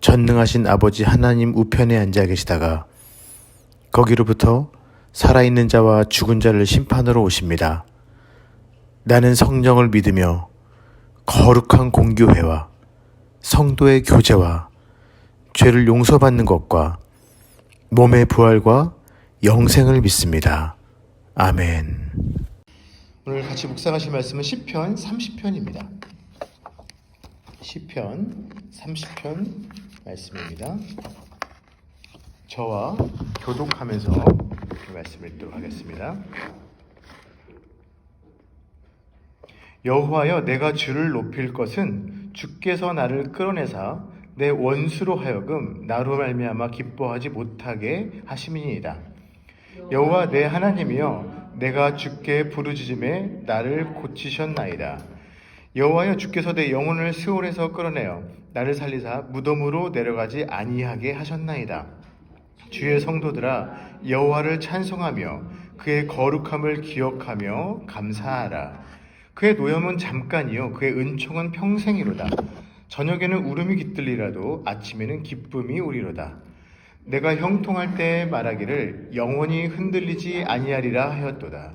전능하신 아버지 하나님 우편에 앉아 계시다가 거기로부터 살아있는 자와 죽은 자를 심판으로 오십니다. 나는 성령을 믿으며 거룩한 공교회와 성도의 교제와 죄를 용서받는 것과 몸의 부활과 영생을 믿습니다. 아멘. 오늘 같이 묵상하실 말씀은 시편 30편입니다. 시편 30편 말씀입니다. 저와 교독하면서 이 말씀을 읽도록 하겠습니다. 여호와여 내가 주를 높일 것은 주께서 나를 끌어내사 내 원수로 하여금 나로 말미암아 기뻐하지 못하게 하심이니이다. 여호와 내 하나님이여 내가 주께 부르짖음에 나를 고치셨나이다. 여호와여 주께서 내 영혼을 스올에서 끌어내어 나를 살리사 무덤으로 내려가지 아니하게 하셨나이다. 주의 성도들아 여호와를 찬송하며 그의 거룩함을 기억하며 감사하라. 그의 노염은 잠깐이요 그의 은총은 평생이로다. 저녁에는 울음이 깃들리라도 아침에는 기쁨이 오리로다. 내가 형통할 때 말하기를 영원히 흔들리지 아니하리라 하였도다.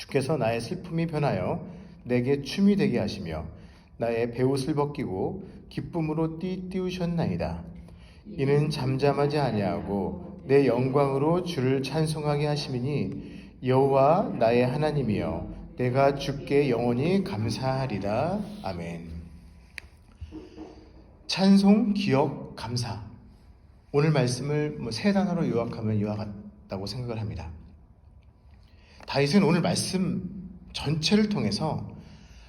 주께서 나의 슬픔이 변하여 내게 춤이 되게 하시며 나의 베옷을 벗기고 기쁨으로 띠띠우셨나이다. 이는 잠잠하지 아니하고 내 영광으로 주를 찬송하게 하심이니 여호와 나의 하나님이여 내가 주께 영원히 감사하리라. 아멘. 찬송, 기억, 감사. 오늘 말씀을 뭐 세 단어로 요약하면 이와 같다고 생각을 합니다. 다윗은 오늘 말씀 전체를 통해서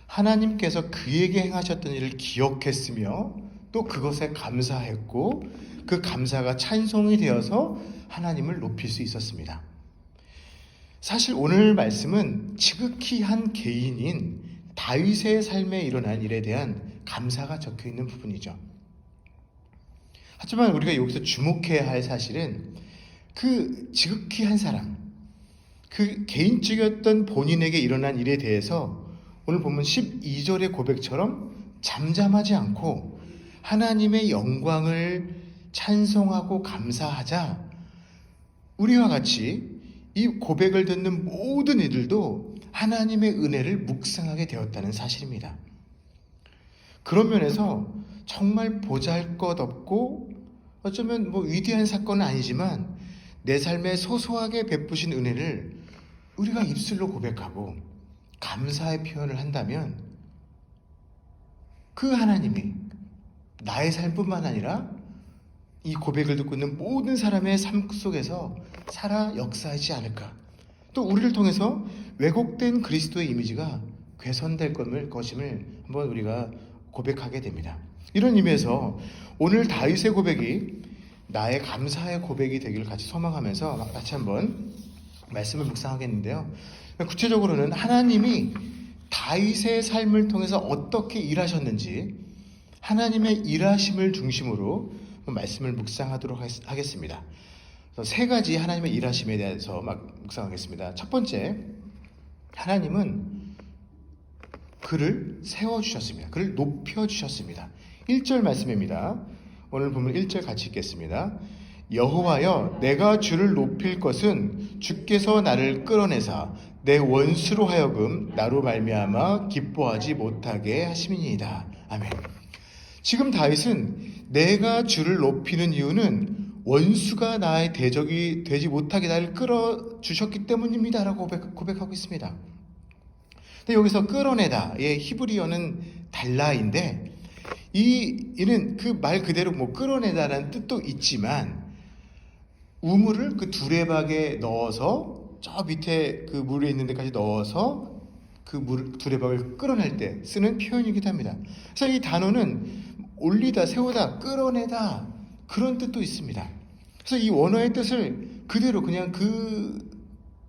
하나님께서 그에게 행하셨던 일을 기억했으며 또 그것에 감사했고 그 감사가 찬송이 되어서 하나님을 높일 수 있었습니다. 사실 오늘 말씀은 지극히 한 개인인 다윗의 삶에 일어난 일에 대한 감사가 적혀 있는 부분이죠. 하지만 우리가 여기서 주목해야 할 사실은 그 지극히 한 사람, 그 개인적이었던 본인에게 일어난 일에 대해서 오늘 보면 12절의 고백처럼 잠잠하지 않고 하나님의 영광을 찬송하고 감사하자 우리와 같이 이 고백을 듣는 모든 이들도 하나님의 은혜를 묵상하게 되었다는 사실입니다. 그런 면에서 정말 보잘 것 없고 어쩌면 뭐 위대한 사건은 아니지만 내 삶에 소소하게 베푸신 은혜를 우리가 입술로 고백하고 감사의 표현을 한다면 그 하나님이 나의 삶뿐만 아니라 이 고백을 듣고 있는 모든 사람의 삶 속에서 살아 역사하지 않을까. 또 우리를 통해서 왜곡된 그리스도의 이미지가 개선될 것임을 한번 우리가 고백하게 됩니다. 이런 의미에서 오늘 다윗의 고백이 나의 감사의 고백이 되기를 같이 소망하면서 같이 한번 말씀을 묵상하겠는데요. 구체적으로는 하나님이 다윗의 삶을 통해서 어떻게 일하셨는지 하나님의 일하심을 중심으로 말씀을 묵상하도록 하겠습니다. 세 가지 하나님의 일하심에 대해서 막 묵상하겠습니다. 첫 번째, 하나님은 그를 세워주셨습니다. 그를 높여주셨습니다. 1절 말씀입니다. 오늘 보면 1절 같이 읽겠습니다. 여호와여 내가 주를 높일 것은 주께서 나를 끌어내사 내 원수로 하여금 나로 말미암아 기뻐하지 못하게 하심이니이다. 아멘. 지금 다윗은 내가 주를 높이는 이유는 원수가 나의 대적이 되지 못하게 나를 끌어주셨기 때문입니다라고 고백, 고백하고 있습니다. 근데 여기서 끌어내다의 히브리어는 달라인데 이 이는 그 말 그대로 뭐 끌어내다라는 뜻도 있지만 우물을 그 두레박에 넣어서 저 밑에 그 물에 있는 데까지 넣어서 그 물, 두레박을 끌어낼 때 쓰는 표현이기도 합니다. 그래서 이 단어는 올리다, 세우다, 끌어내다 그런 뜻도 있습니다. 그래서 이 원어의 뜻을 그대로 그냥 그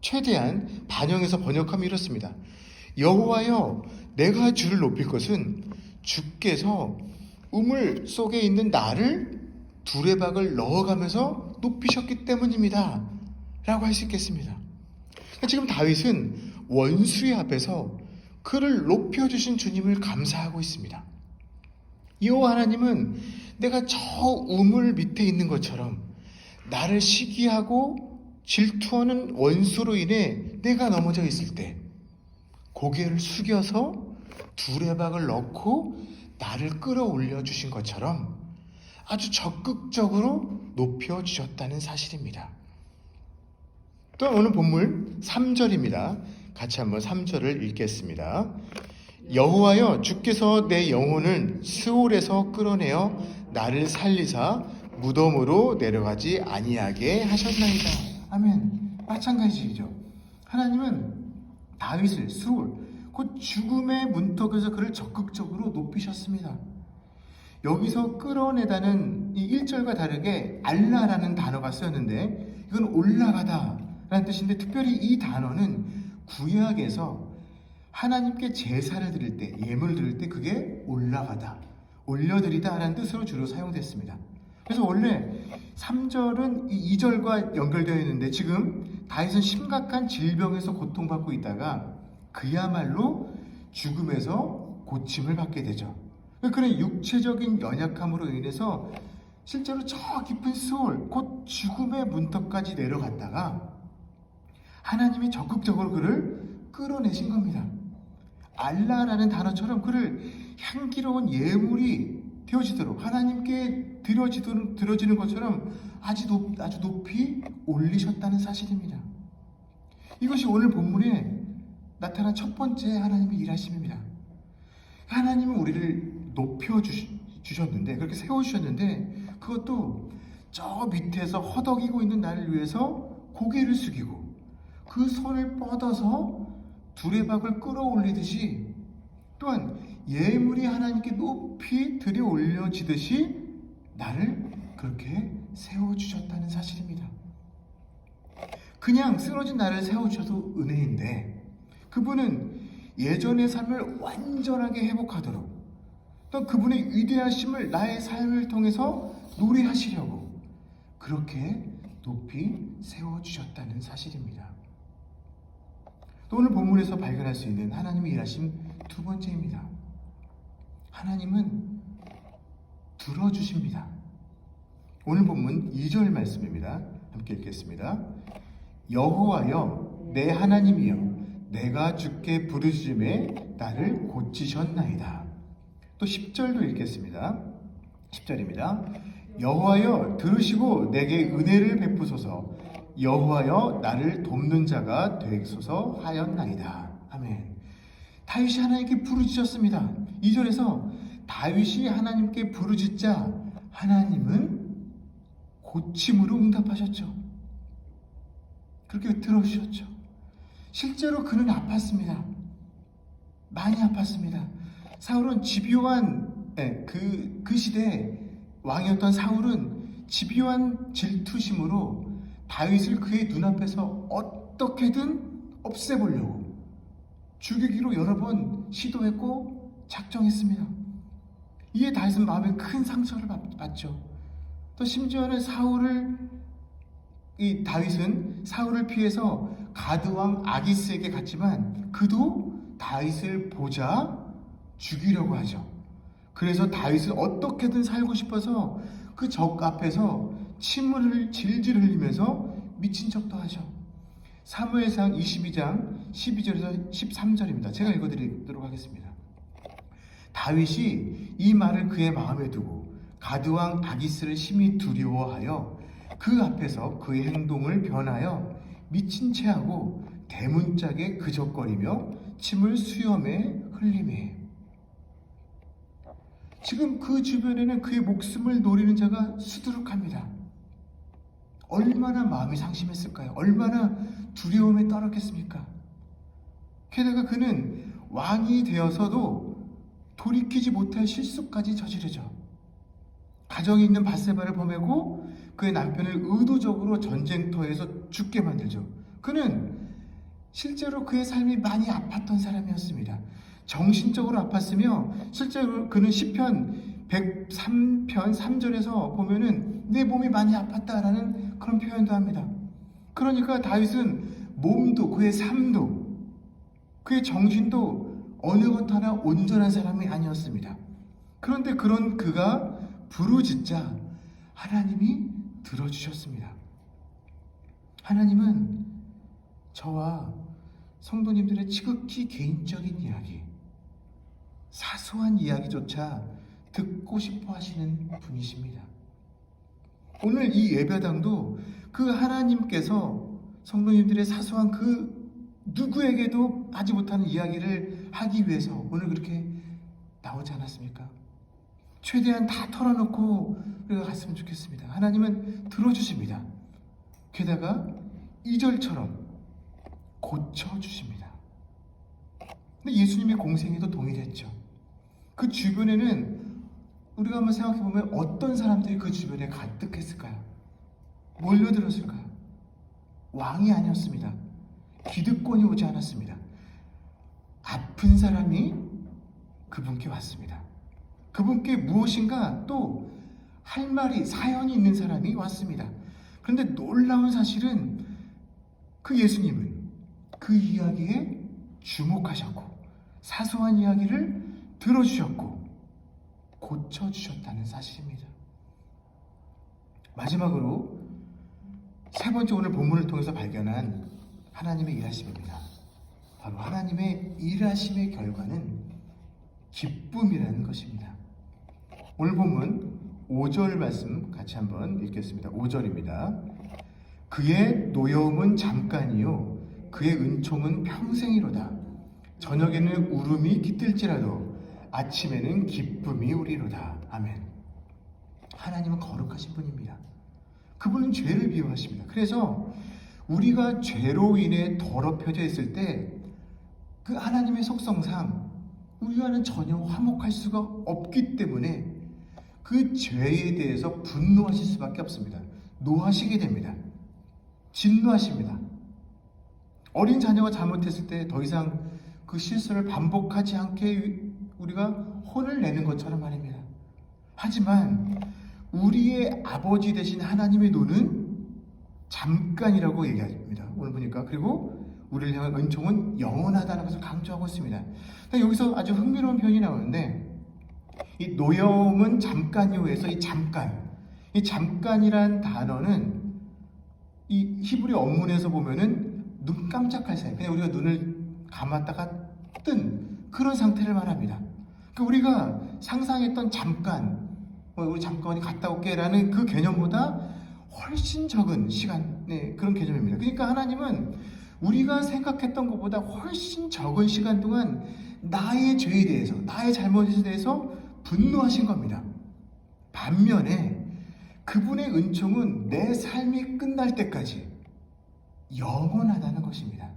최대한 반영해서 번역하면 이렇습니다. 여호와여, 내가 주를 높일 것은 주께서 우물 속에 있는 나를 두레박을 넣어가면서 높이셨기 때문입니다. 라고 할 수 있겠습니다. 지금 다윗은 원수의 앞에서 그를 높여주신 주님을 감사하고 있습니다. 여호와 하나님은 내가 저 우물 밑에 있는 것처럼 나를 시기하고 질투하는 원수로 인해 내가 넘어져 있을 때 고개를 숙여서 두레박을 넣고 나를 끌어올려 주신 것처럼 아주 적극적으로 높여 주셨다는 사실입니다. 또 오늘 본물 3절입니다. 같이 한번 3절을 읽겠습니다. 여호와여 주께서 내 영혼을 스올에서 끌어내어 나를 살리사 무덤으로 내려가지 아니하게 하셨나이다. 아멘. 마찬가지죠. 하나님은 다윗을 스올 곧 죽음의 문턱에서 그를 적극적으로 높이셨습니다. 여기서 끌어내다는 이 1절과 다르게 알라라는 단어가 쓰였는데 이건 올라가다 라는 뜻인데 특별히 이 단어는 구약에서 하나님께 제사를 드릴 때 예물을 드릴 때 그게 올라가다 올려드리다 라는 뜻으로 주로 사용됐습니다. 그래서 원래 3절은 이 2절과 연결되어 있는데 지금 다윗은 심각한 질병에서 고통받고 있다가 그야말로 죽음에서 고침을 받게 되죠. 그런 육체적인 연약함으로 인해서 실제로 저 깊은 스올, 곧 죽음의 문턱까지 내려갔다가 하나님이 적극적으로 그를 끌어내신 겁니다. 알라라는 단어처럼 그를 향기로운 예물이 되어지도록 하나님께 드려지도록 드려지는 것처럼 아주 높 아주 높이 올리셨다는 사실입니다. 이것이 오늘 본문에 나타난 첫 번째 하나님의 일하심입니다. 하나님은 우리를 높여 주셨는데 그렇게 세워 주셨는데 그것도 저 밑에서 허덕이고 있는 나를 위해서 고개를 숙이고 그 손을 뻗어서 두레박을 끌어올리듯이 또한 예물이 하나님께 높이 들여 올려지듯이 나를 그렇게 세워주셨다는 사실입니다. 그냥 쓰러진 나를 세워주셔도 은혜인데 그분은 예전의 삶을 완전하게 회복하도록 또 그분의 위대하심을 나의 삶을 통해서 노래하시려고 그렇게 높이 세워주셨다는 사실입니다. 또 오늘 본문에서 발견할 수 있는 하나님의 일하심 두 번째입니다. 하나님은 들어주십니다. 오늘 본문 2절 말씀입니다. 함께 읽겠습니다. 여호와여 내 하나님이여 내가 주께 부르짖음에 나를 고치셨나이다. 또 10절도 읽겠습니다. 10절입니다. 여호와여 들으시고 내게 은혜를 베푸소서 여호와여 나를 돕는 자가 되소서 하였나이다. 아멘. 다윗이 하나님께 부르짖었습니다. 2절에서 다윗이 하나님께 부르짖자 하나님은 고침으로 응답하셨죠. 그렇게 들어주셨죠. 실제로 그는 아팠습니다. 많이 아팠습니다. 사울은 집요한 예, 그, 그 시대 왕이었던 사울은 집요한 질투심으로 다윗을 그의 눈앞에서 어떻게든 없애보려고 죽이기로 여러 번 시도했고 작정했습니다. 이에 다윗은 마음에 큰 상처를 받죠. 또 심지어는 사울을 이 다윗은 사울을 피해서 가드왕 아기스에게 갔지만 그도 다윗을 보자 죽이려고 하죠. 그래서 다윗은 어떻게든 살고 싶어서 그 적 앞에서 침을 질질 흘리면서 미친 척도 하죠. 사무엘상 22장 12절에서 13절입니다. 제가 읽어드리도록 하겠습니다. 다윗이 이 말을 그의 마음에 두고 가드왕 아기스를 심히 두려워하여 그 앞에서 그의 행동을 변하여 미친 체하고 대문짝에 그적거리며 침을 수염에 흘리매 지금 그 주변에는 그의 목숨을 노리는 자가 수두룩합니다. 얼마나 마음이 상심했을까요? 얼마나 두려움에 떨었겠습니까? 게다가 그는 왕이 되어서도 돌이키지 못할 실수까지 저지르죠. 가정이 있는 바세바를 보내고 그의 남편을 의도적으로 전쟁터에서 죽게 만들죠. 그는 실제로 그의 삶이 많이 아팠던 사람이었습니다. 정신적으로 아팠으며 실제로 그는 시편 103편 3절에서 보면은 내 몸이 많이 아팠다라는 그런 표현도 합니다. 그러니까 다윗은 몸도 그의 삶도 그의 정신도 어느 것 하나 온전한 사람이 아니었습니다. 그런데 그런 그가 부르짖자 하나님이 들어주셨습니다. 하나님은 저와 성도님들의 지극히 개인적인 이야기, 사소한 이야기조차 듣고 싶어 하시는 분이십니다. 오늘 이 예배당도 그 하나님께서 성도님들의 사소한 그 누구에게도 하지 못하는 이야기를 하기 위해서 오늘 그렇게 나오지 않았습니까? 최대한 다 털어놓고 우리가 갔으면 좋겠습니다. 하나님은 들어주십니다. 게다가 2절처럼 고쳐주십니다. 근데 예수님의 공생에도 동일했죠. 그 주변에는 우리가 한번 생각해 보면 어떤 사람들이 그 주변에 가득했을까요? 몰려들었을까요? 왕이 아니었습니다. 기득권이 오지 않았습니다. 아픈 사람이 그분께 왔습니다. 그분께 무엇인가 또 할 말이 사연이 있는 사람이 왔습니다. 그런데 놀라운 사실은 그 예수님은 그 이야기에 주목하셨고 사소한 이야기를 들어주셨고 고쳐주셨다는 사실입니다. 마지막으로 세 번째 오늘 본문을 통해서 발견한 하나님의 일하심입니다. 바로 하나님의 일하심의 결과는 기쁨이라는 것입니다. 오늘 본문 5절 말씀 같이 한번 읽겠습니다. 5절입니다. 그의 노여움은 잠깐이요 그의 은총은 평생이로다. 저녁에는 울음이 깃들지라도 아침에는 기쁨이 우리로다. 아멘. 하나님은 거룩하신 분입니다. 그분은 죄를 비워하십니다. 그래서 우리가 죄로 인해 더럽혀져 있을 때 그 하나님의 속성상 우리와는 전혀 화목할 수가 없기 때문에 그 죄에 대해서 분노하실 수밖에 없습니다. 노하시게 됩니다. 진노하십니다. 어린 자녀가 잘못했을 때 더 이상 그 실수를 반복하지 않게 우리가 혼을 내는 것처럼 말입니다. 하지만 우리의 아버지 되신 하나님의 노는 잠깐이라고 얘기합니다. 오늘 보니까 그리고 우리를 향한 은총은 영원하다는 것을 강조하고 있습니다. 여기서 아주 흥미로운 표현이 나오는데 이 노여움은 잠깐이오에서 이 잠깐, 이 잠깐이란 단어는 이 히브리 원문에서 보면은 눈 깜짝할 사이, 그냥 우리가 눈을 감았다가 뜬 그런 상태를 말합니다. 그 우리가 상상했던 잠깐, 뭐 우리 잠깐이 갔다 올게라는 그 개념보다 훨씬 적은 시간의 그런 개념입니다. 그러니까 하나님은 우리가 생각했던 것보다 훨씬 적은 시간 동안 나의 죄에 대해서, 나의 잘못에 대해서 분노하신 겁니다. 반면에 그분의 은총은 내 삶이 끝날 때까지 영원하다는 것입니다.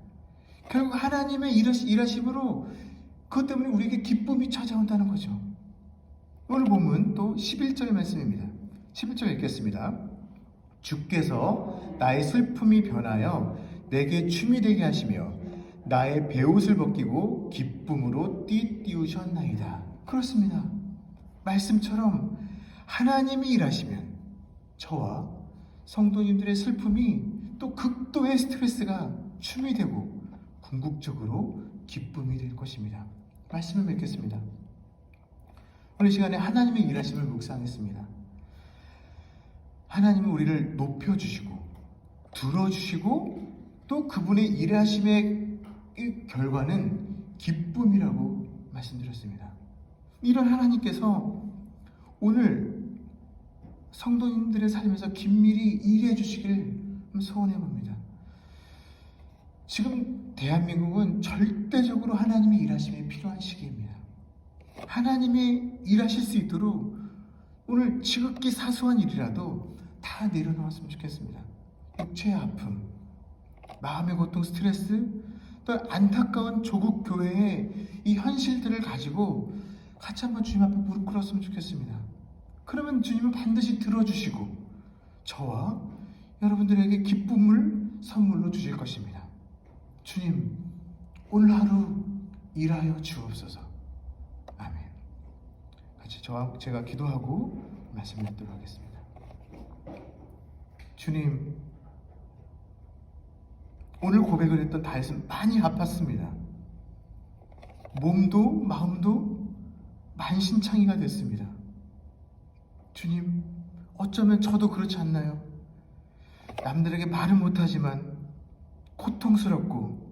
결국 하나님의 일하심으로 그것 때문에 우리에게 기쁨이 찾아온다는 거죠. 오늘 보면 또 11절 말씀입니다. 11절 읽겠습니다. 주께서 나의 슬픔이 변하여 내게 춤이 되게 하시며 나의 베옷을 벗기고 기쁨으로 띠띠우셨나이다. 그렇습니다. 말씀처럼 하나님이 일하시면 저와 성도님들의 슬픔이 또 극도의 스트레스가 춤이 되고 궁극적으로 기쁨이 될 것입니다. 말씀을 맺겠습니다. 오늘 시간에 하나님의 일하심을 묵상했습니다. 하나님은 우리를 높여주시고 들어주시고 또 그분의 일하심의 결과는 기쁨이라고 말씀드렸습니다. 이런 하나님께서 오늘 성도님들의 삶에서 긴밀히 일해 주시길 소원해 봅니다. 지금 대한민국은 절대적으로 하나님의 일하심이 필요한 시기입니다. 하나님이 일하실 수 있도록 오늘 지극히 사소한 일이라도 다 내려놓았으면 좋겠습니다. 육체의 아픔, 마음의 고통, 스트레스, 또 안타까운 조국 교회의 이 현실들을 가지고 같이 한번 주님 앞에 무릎 꿇었으면 좋겠습니다. 그러면 주님은 반드시 들어주시고 저와 여러분들에게 기쁨을 선물로 주실 것입니다. 주님, 오늘 하루 일하여 주옵소서. 아멘. 같이 저와 제가 기도하고 말씀 듣도록 하겠습니다. 주님, 오늘 고백을 했던 다윗은 많이 아팠습니다. 몸도 마음도 만신창이가 됐습니다. 주님, 어쩌면 저도 그렇지 않나요? 남들에게 말은 못하지만 고통스럽고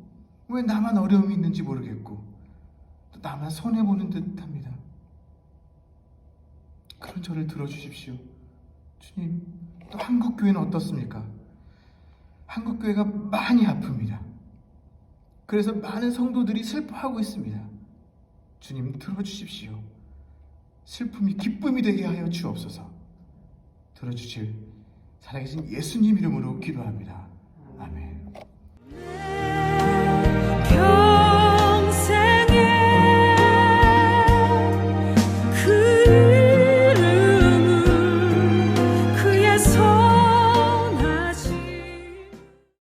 왜 나만 어려움이 있는지 모르겠고 또 나만 손해보는 듯합니다. 그런 저를 들어주십시오. 주님, 또 한국교회는 어떻습니까? 한국교회가 많이 아픕니다. 그래서 많은 성도들이 슬퍼하고 있습니다. 주님 들어주십시오. 슬픔이 기쁨이 되게 하여 주옵소서. 들어주실 살아계신 예수님 이름으로 기도합니다. 아멘.